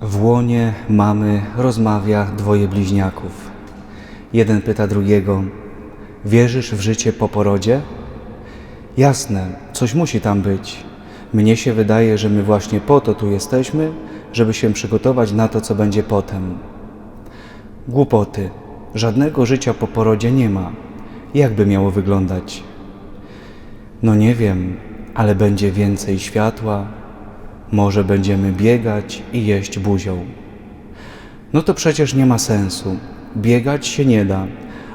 W łonie mamy rozmawia dwoje bliźniaków. Jeden pyta drugiego: Wierzysz w życie po porodzie? Jasne, coś musi tam być. Mnie się wydaje, że my właśnie po to tu jesteśmy, żeby się przygotować na to, co będzie potem. Głupoty. Żadnego życia po porodzie nie ma. Jakby miało wyglądać? No nie wiem, ale będzie więcej światła, może będziemy biegać i jeść buzią. No to przecież nie ma sensu. Biegać się nie da.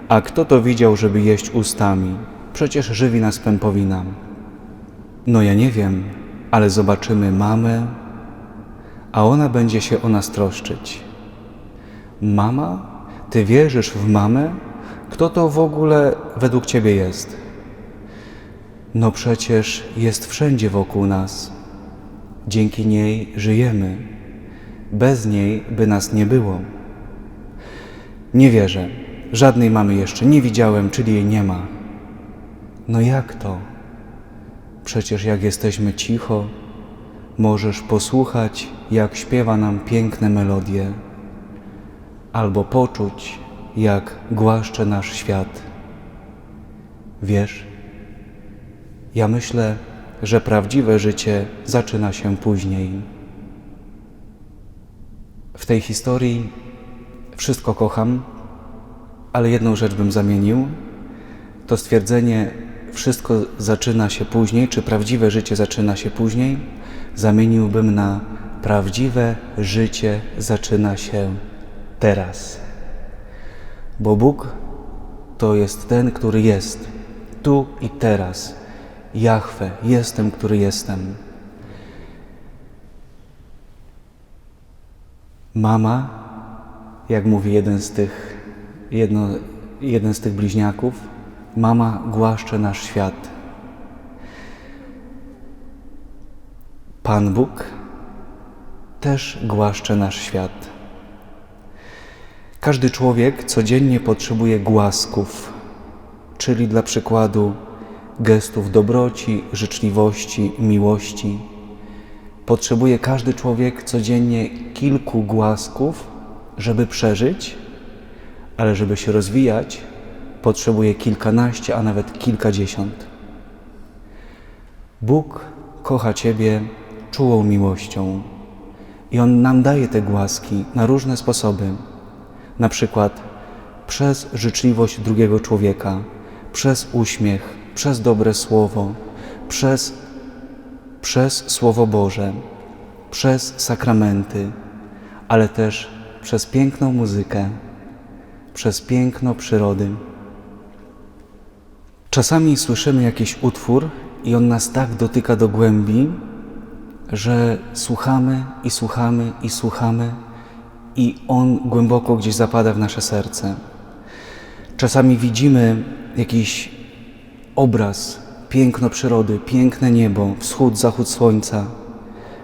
A kto to widział, żeby jeść ustami? Przecież żywi nas pępowina. No ja nie wiem, ale zobaczymy mamę, a ona będzie się o nas troszczyć. Mama? Ty wierzysz w mamę? Kto to w ogóle według ciebie jest? No przecież jest wszędzie wokół nas. Dzięki niej żyjemy. Bez niej by nas nie było. Nie wierzę. Żadnej mamy jeszcze nie widziałem, czyli jej nie ma. No jak to? Przecież jak jesteśmy cicho, możesz posłuchać, jak śpiewa nam piękne melodie, albo poczuć, jak głaszcze nasz świat. Wiesz, ja myślę, że prawdziwe życie zaczyna się później. W tej historii wszystko kocham, ale jedną rzecz bym zamienił. To stwierdzenie wszystko zaczyna się później, czy prawdziwe życie zaczyna się później, zamieniłbym na prawdziwe życie zaczyna się teraz. Bo Bóg to jest ten, który jest tu i teraz. Jahwe, jestem, który jestem. Mama, jak mówi jeden z tych, jedno, jeden z tych bliźniaków, mama głaszcze nasz świat. Pan Bóg też głaszcze nasz świat. Każdy człowiek codziennie potrzebuje głasków, czyli dla przykładu gestów dobroci, życzliwości, miłości. Potrzebuje każdy człowiek codziennie kilku głasków, żeby przeżyć, ale żeby się rozwijać, potrzebuje kilkanaście, a nawet kilkadziesiąt. Bóg kocha Ciebie czułą miłością i On nam daje te głaski na różne sposoby, na przykład przez życzliwość drugiego człowieka, przez uśmiech, przez dobre słowo, przez, przez Słowo Boże, przez sakramenty, ale też przez piękną muzykę, przez piękno przyrody. Czasami słyszymy jakiś utwór i on nas tak dotyka do głębi, że słuchamy i słuchamy i słuchamy i on głęboko gdzieś zapada w nasze serce. Czasami widzimy jakiś obraz, piękno przyrody, piękne niebo, wschód, zachód słońca,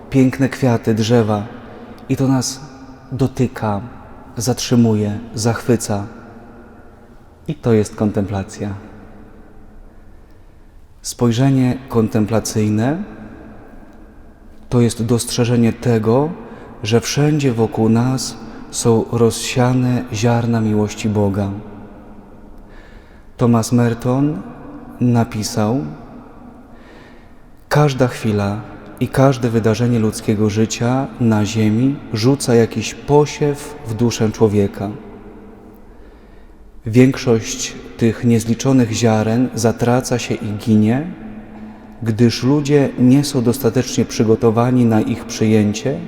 piękne kwiaty, drzewa i to nas dotyka, zatrzymuje, zachwyca. I to jest kontemplacja. Spojrzenie kontemplacyjne to jest dostrzeżenie tego, że wszędzie wokół nas są rozsiane ziarna miłości Boga. Thomas Merton napisał: Każda chwila i każde wydarzenie ludzkiego życia na Ziemi rzuca jakiś posiew w duszę człowieka. Większość tych niezliczonych ziaren zatraca się i ginie, gdyż ludzie nie są dostatecznie przygotowani na ich przyjęcie,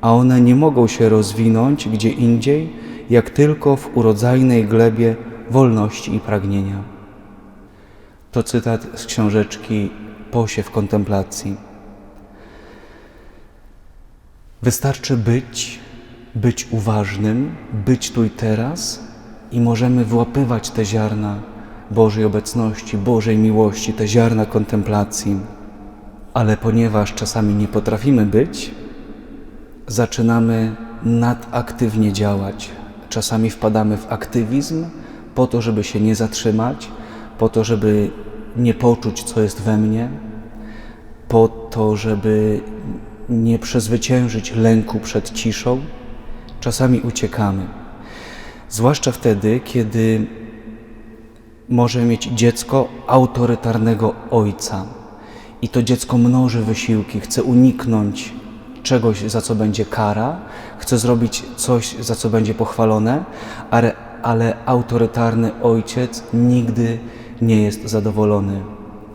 a one nie mogą się rozwinąć gdzie indziej, jak tylko w urodzajnej glebie wolności i pragnienia. To cytat z książeczki Posiew kontemplacji. Wystarczy być, być uważnym, być tu i teraz i możemy włapywać te ziarna Bożej obecności, Bożej miłości, te ziarna kontemplacji. Ale ponieważ czasami nie potrafimy być, zaczynamy nadaktywnie działać. Czasami wpadamy w aktywizm po to, żeby się nie zatrzymać, po to, żeby nie poczuć, co jest we mnie, po to, żeby nie przezwyciężyć lęku przed ciszą, czasami uciekamy. Zwłaszcza wtedy, kiedy może mieć dziecko autorytarnego ojca i to dziecko mnoży wysiłki, chce uniknąć czegoś, za co będzie kara, chce zrobić coś, za co będzie pochwalone, ale, ale autorytarny ojciec nigdy nie jest zadowolony.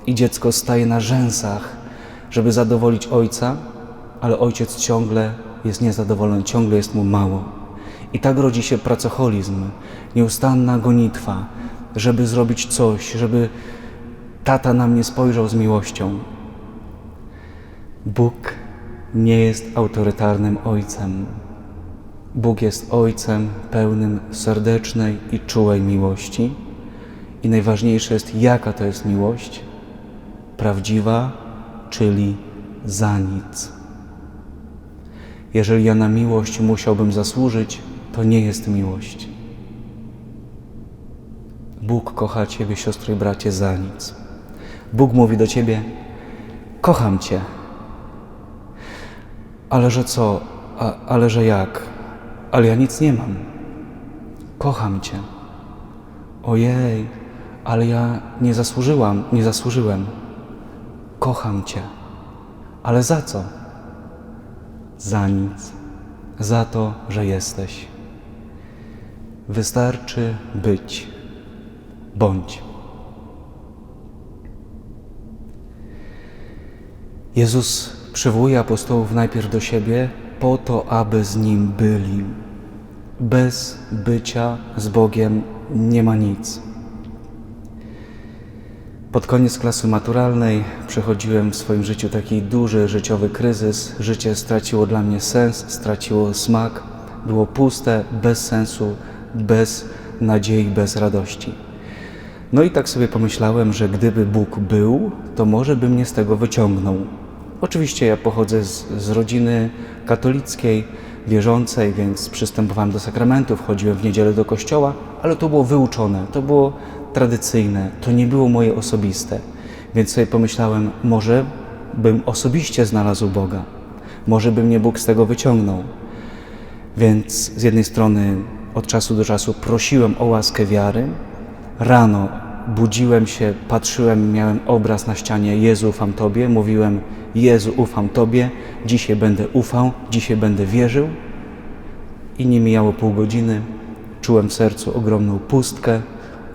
I dziecko staje na rzęsach, żeby zadowolić ojca, ale ojciec ciągle jest niezadowolony, ciągle jest mu mało. I tak rodzi się pracoholizm, nieustanna gonitwa, żeby zrobić coś, żeby tata na mnie spojrzał z miłością. Bóg nie jest autorytarnym ojcem. Bóg jest ojcem pełnym serdecznej i czułej miłości. I najważniejsze jest, jaka to jest miłość? Prawdziwa, czyli za nic. Jeżeli ja na miłość musiałbym zasłużyć, to nie jest miłość. Bóg kocha Ciebie, siostro i bracie, za nic. Bóg mówi do Ciebie: Kocham Cię. Ale że co? A, ale że jak? Ale ja nic nie mam. Kocham Cię. Ojej, ale ja nie zasłużyłam, nie zasłużyłem. Kocham Cię. Ale za co? Za nic. Za to, że jesteś. Wystarczy być. Bądź. Jezus przywołuje apostołów najpierw do siebie po to, aby z Nim byli. Bez bycia z Bogiem nie ma nic. Pod koniec klasy maturalnej przechodziłem w swoim życiu taki duży życiowy kryzys. Życie straciło dla mnie sens, straciło smak, było puste, bez sensu, bez nadziei, bez radości. No i tak sobie pomyślałem, że gdyby Bóg był, to może by mnie z tego wyciągnął. Oczywiście ja pochodzę z, z rodziny katolickiej, wierzącej, więc przystępowałem do sakramentów, chodziłem w niedzielę do kościoła, ale to było wyuczone, to było tradycyjne, to nie było moje osobiste. Więc sobie pomyślałem, może bym osobiście znalazł Boga, może by mnie Bóg z tego wyciągnął. Więc z jednej strony od czasu do czasu prosiłem o łaskę wiary, rano budziłem się, patrzyłem, miałem obraz na ścianie Jezu, ufam Tobie, mówiłem Jezu, ufam Tobie, dzisiaj będę ufał, dzisiaj będę wierzył. I nie mijało pół godziny, czułem w sercu ogromną pustkę,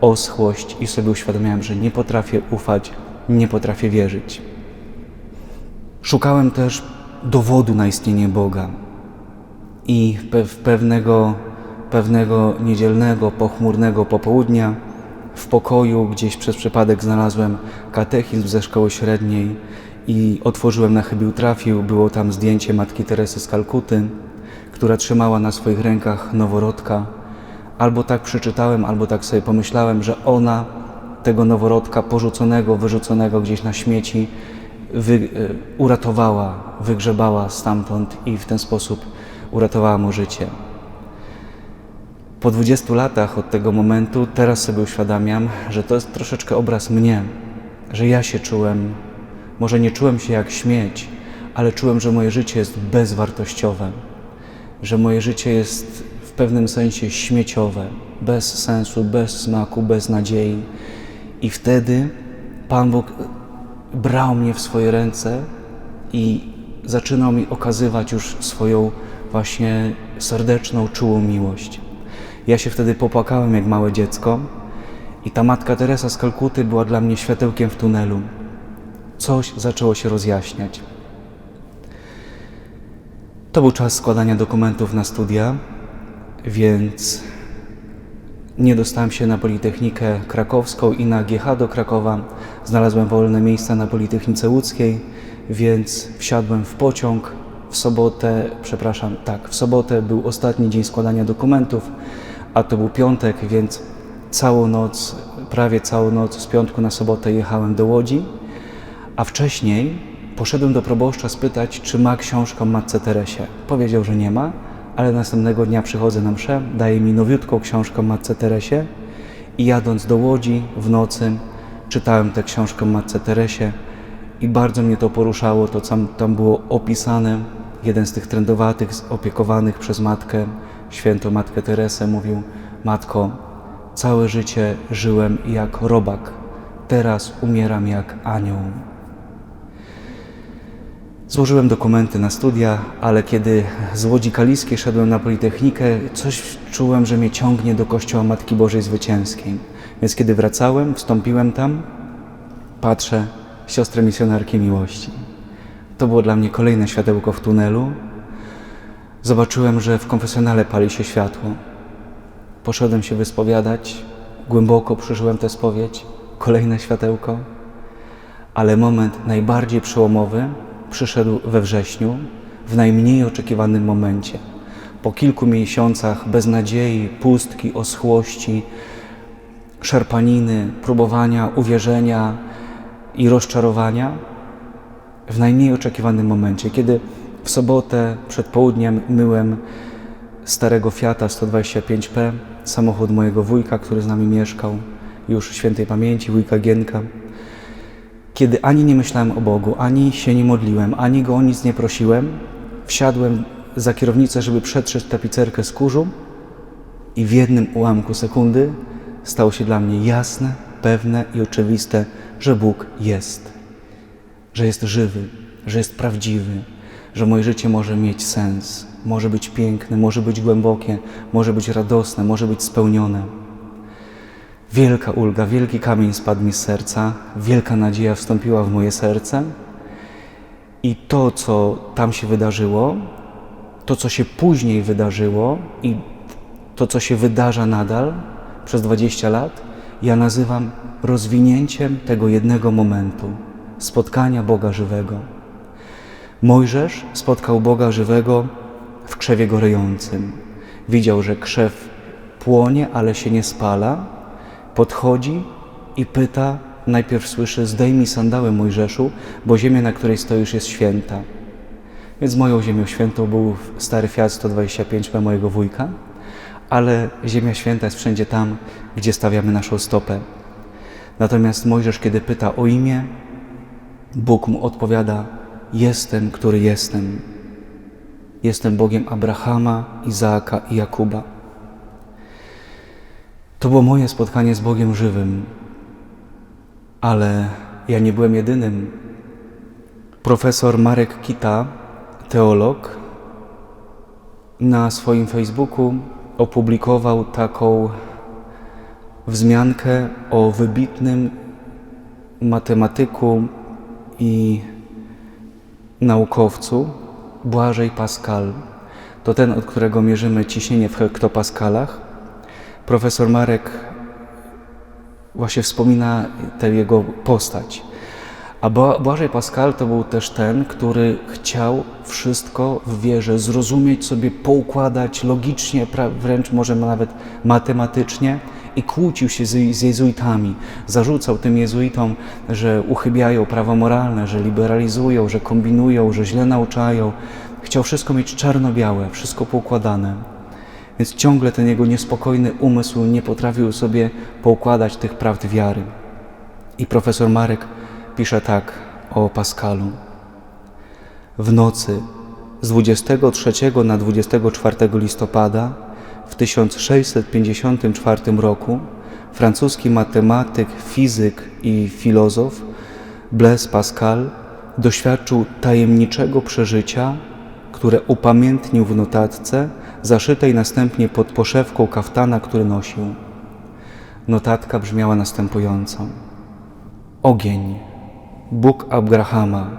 oschłość i sobie uświadamiałem, że nie potrafię ufać, nie potrafię wierzyć. Szukałem też dowodu na istnienie Boga i w pewnego, pewnego niedzielnego, pochmurnego popołudnia w pokoju gdzieś przez przypadek znalazłem katechizm ze szkoły średniej i otworzyłem na chybił trafił. Było tam zdjęcie matki Teresy z Kalkuty, która trzymała na swoich rękach noworodka. Albo tak przeczytałem, albo tak sobie pomyślałem, że ona tego noworodka porzuconego, wyrzuconego gdzieś na śmieci wy, e, uratowała, wygrzebała stamtąd i w ten sposób uratowała mu życie. Po 20 latach od tego momentu, teraz sobie uświadamiam, że to jest troszeczkę obraz mnie, że ja się czułem, może nie czułem się jak śmieć, ale czułem, że moje życie jest bezwartościowe, że moje życie jest pewnym sensie śmieciowe, bez sensu, bez smaku, bez nadziei. I wtedy Pan Bóg brał mnie w swoje ręce i zaczynał mi okazywać już swoją właśnie serdeczną, czułą miłość. Ja się wtedy popłakałem jak małe dziecko i ta matka Teresa z Kalkuty była dla mnie światełkiem w tunelu. Coś zaczęło się rozjaśniać. To był czas składania dokumentów na studia, więc nie dostałem się na Politechnikę Krakowską i na GH do Krakowa. Znalazłem wolne miejsca na Politechnice Łódzkiej, więc wsiadłem w pociąg. W sobotę, przepraszam, tak, w sobotę był ostatni dzień składania dokumentów a to był piątek, więc całą noc, prawie całą noc z piątku na sobotę jechałem do Łodzi, a wcześniej poszedłem do proboszcza spytać, czy ma książkę o Matce Teresie. Powiedział, że nie ma, ale następnego dnia przychodzę na mszę, daje mi nowiutką książkę Matce Teresie i jadąc do Łodzi w nocy czytałem tę książkę Matce Teresie i bardzo mnie to poruszało, to co tam było opisane jeden z tych trędowatych, opiekowanych przez matkę, świętą matkę Teresę, mówił: Matko, całe życie żyłem jak robak, teraz umieram jak anioł. Złożyłem dokumenty na studia, ale kiedy z Łodzi Kaliskiej szedłem na Politechnikę, coś czułem, że mnie ciągnie do Kościoła Matki Bożej Zwycięskiej. Więc kiedy wracałem, wstąpiłem tam, patrzę, siostry misjonarki miłości. To było dla mnie kolejne światełko w tunelu. Zobaczyłem, że w konfesjonale pali się światło. Poszedłem się wyspowiadać, głęboko przeżyłem tę spowiedź, kolejne światełko. Ale moment najbardziej przełomowy przyszedł we wrześniu, w najmniej oczekiwanym momencie. Po kilku miesiącach beznadziei, pustki, oschłości, szarpaniny, próbowania uwierzenia i rozczarowania, w najmniej oczekiwanym momencie, kiedy w sobotę przed południem myłem starego Fiata 125P, samochód mojego wujka, który z nami mieszkał, już świętej pamięci, wujka Gienka, kiedy ani nie myślałem o Bogu, ani się nie modliłem, ani Go o nic nie prosiłem, wsiadłem za kierownicę, żeby przetrzeć tapicerkę z kurzu i w jednym ułamku sekundy stało się dla mnie jasne, pewne i oczywiste, że Bóg jest, że jest żywy, że jest prawdziwy, że moje życie może mieć sens, może być piękne, może być głębokie, może być radosne, może być spełnione. Wielka ulga, wielki kamień spadł mi z serca, wielka nadzieja wstąpiła w moje serce i to, co tam się wydarzyło, to, co się później wydarzyło i to, co się wydarza nadal przez 20 lat, ja nazywam rozwinięciem tego jednego momentu spotkania Boga żywego. Mojżesz spotkał Boga żywego w krzewie gorejącym. Widział, że krzew płonie, ale się nie spala. Podchodzi i pyta, najpierw słyszy: Zdejmij sandały Mojżeszu, bo ziemia, na której stoisz, jest święta. Więc moją ziemią świętą był stary Fiat 125P mojego wujka, ale ziemia święta jest wszędzie tam, gdzie stawiamy naszą stopę. Natomiast Mojżesz, kiedy pyta o imię, Bóg mu odpowiada: Jestem, który jestem. Jestem Bogiem Abrahama, Izaaka i Jakuba. To było moje spotkanie z Bogiem żywym, ale ja nie byłem jedynym. Profesor Marek Kita, teolog, na swoim Facebooku opublikował taką wzmiankę o wybitnym matematyku i naukowcu Błażej Pascal. To ten, od którego mierzymy ciśnienie w hektopaskalach. Profesor Marek właśnie wspomina tę jego postać. A Błażej Pascal to był też ten, który chciał wszystko w wierze zrozumieć sobie, poukładać logicznie, wręcz może nawet matematycznie i kłócił się z, z jezuitami. Zarzucał tym jezuitom, że uchybiają prawo moralne, że liberalizują, że kombinują, że źle nauczają. Chciał wszystko mieć czarno-białe, wszystko poukładane. Więc ciągle ten jego niespokojny umysł nie potrafił sobie poukładać tych prawd wiary. I profesor Marek pisze tak o Pascalu. W nocy z 23 na 24 listopada w 1654 roku francuski matematyk, fizyk i filozof Blaise Pascal doświadczył tajemniczego przeżycia, które upamiętnił w notatce zaszytej następnie pod poszewką kaftana, który nosił. Notatka brzmiała następująco: Ogień, Bóg Abrahama,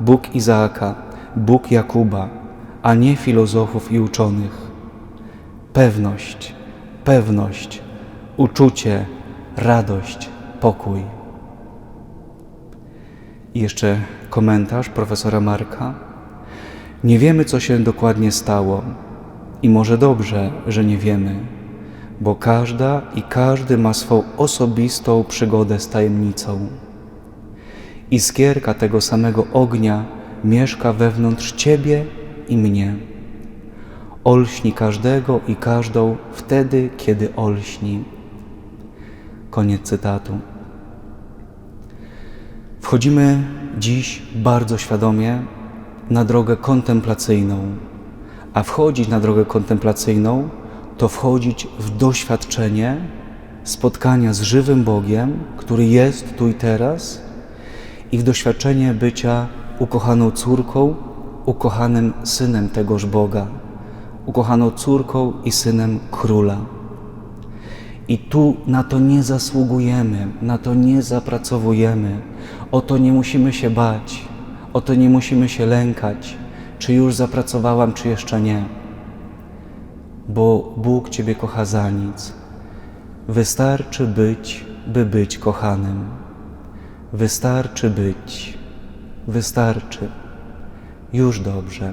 Bóg Izaaka, Bóg Jakuba, a nie filozofów i uczonych. Pewność, pewność, uczucie, radość, pokój. I jeszcze komentarz profesora Marka. Nie wiemy, co się dokładnie stało, i może dobrze, że nie wiemy, bo każda i każdy ma swą osobistą przygodę z tajemnicą. Iskierka tego samego ognia mieszka wewnątrz Ciebie i mnie. Olśni każdego i każdą wtedy, kiedy olśni. Koniec cytatu. Wchodzimy dziś bardzo świadomie na drogę kontemplacyjną. A wchodzić na drogę kontemplacyjną to wchodzić w doświadczenie spotkania z żywym Bogiem, który jest tu i teraz, i w doświadczenie bycia ukochaną córką, ukochanym synem tegoż Boga, ukochaną córką i synem króla. I tu na to nie zasługujemy, na to nie zapracowujemy, o to nie musimy się bać, o to nie musimy się lękać, czy już zapracowałam, czy jeszcze nie. Bo Bóg Ciebie kocha za nic. Wystarczy być, by być kochanym. Wystarczy być, wystarczy. Już dobrze.